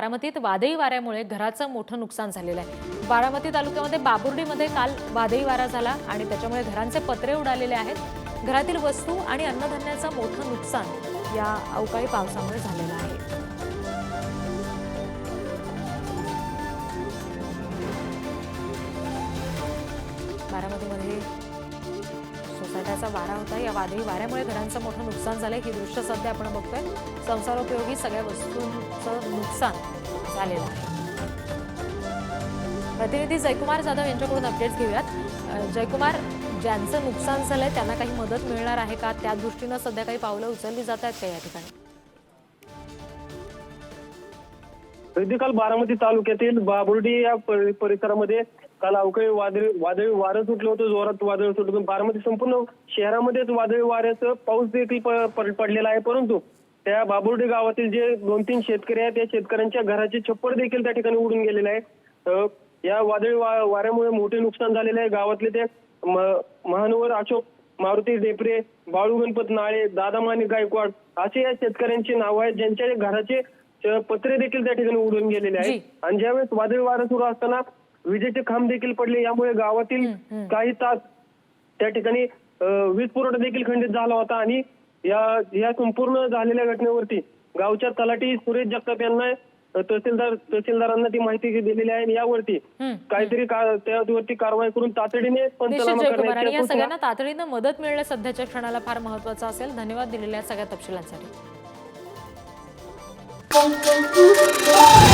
बारामतीत वादळी वाऱ्यामुळे घराचं मोठं नुकसान झालेलं आहे. बारामती तालुक्यामध्ये बाबुर्डीमध्ये काल वादळी वारा झाला आणि त्याच्यामुळे घरांचे पत्रे उडालेले आहेत. घरातील वस्तू आणि अन्नधान्याचं मोठं नुकसान या अवकाळी पावसामुळे झालेलं आहे. बारामतीमध्ये सोसायट्याचा वारा होता. या वादळी वाऱ्यामुळे घरांचं मोठं नुकसान झालंय. ही दृश्य सध्या आपण बघतोय. संसारोपयोगी सगळ्या वस्तूंचं नुकसान झालेलं आहे. प्रतिनिधी जयकुमार जाधव यांच्याकडून अपडेट्स घेऊयात. जयकुमार ज्यांचं नुकसान झालंय त्यांना काही मदत मिळणार आहे का? त्या दृष्टीनं सध्या काही पावलं उचलली जात आहेत का या ठिकाणी? अगदी काल बारामती तालुक्यातील बाबुर्डी या परिसरामध्ये काल अवकाळी वादळी वादळी वारं सुटलं होतं जोरात वादळ सुटलं होतं. बारामती संपूर्ण शहरामध्येच वादळी वाऱ्याचं पाऊस देखील पडलेला आहे. परंतु त्या बाबुर्डी गावातील जे दोन तीन शेतकरी आहेत त्या शेतकऱ्यांच्या घराचे छप्पर देखील त्या ठिकाणी उडून गेलेले आहे या वादळी वा- वाऱ्यामुळे मोठे नुकसान झालेले आहे. गावातले ते महानवर अशोक मारुती डेपरे बाळू गणपत नाळे दादा माने गायकवाड असे या शेतकऱ्यांची नावं आहेत ज्यांच्या घराचे पत्रे देखील त्या ठिकाणी उडून गेलेले आहेत. आणि ज्यावेळेस वादळी वारा सुरू असताना विजेचे खांब देखील पडले यामुळे गावातील काही तास त्या ठिकाणी वीज पुरवठा देखील खंडित झाला होता आणि या या संपूर्ण झालेल्या घटनेवरती गावच्या तलाठी सुरेश जगताप यांना तहसीलदार तहसीलदारांना ती माहिती दिलेली आहे. आणि यावरती. काहीतरी त्यावरती कारवाई करून तातडीने आणि या सगळ्यांना तातडीनं मदत मिळणं सध्याच्या क्षणाला फार महत्वाचं असेल. धन्यवाद दिलेल्या सगळ्या तपशिलांसाठी. Pum, pum, pum, pum.